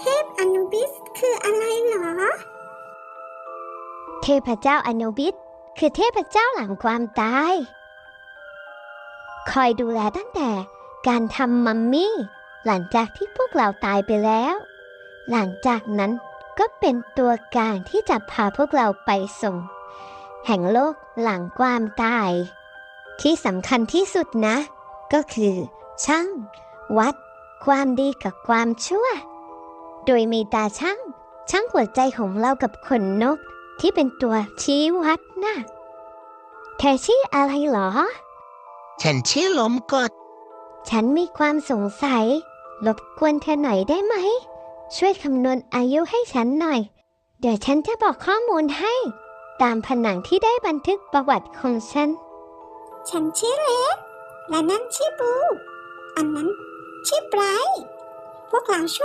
เทพอนุบิสคืออะไรเหรอ เทพเจ้าอนุบิสคือเทพเจ้าหลังความตาย คอยดูแลตั้งแต่การทำมัมมี่ หลังจากที่พวกเราตายไปแล้ว หลังจากนั้นก็เป็นตัวกลางที่จะพาพวกเราไปส่ง แห่งโลกหลังความตาย ที่สำคัญที่สุดนะ ก็คือ ช่าง วัด ความดีกับความชั่ว โดยมีตาช่างช่างหัวใจของเรากับขนนกที่เป็นตัวชี้วัดนะ่ะเธอชื่ออะไรเหรอ ฉันชื่อลมกด ฉันมีความสงสัยรบกวนเธอหน่อยได้ไหม ช่วยคำนวณอายุให้ฉันหน่อย เดี๋ยวฉันจะบอกข้อมูลให้ ตามผนังที่ได้บันทึกประวัติของฉัน ฉันชื่อเล็กและนั่นชื่อบู อันนั้นชื่อไบรท์พวกเราช่วย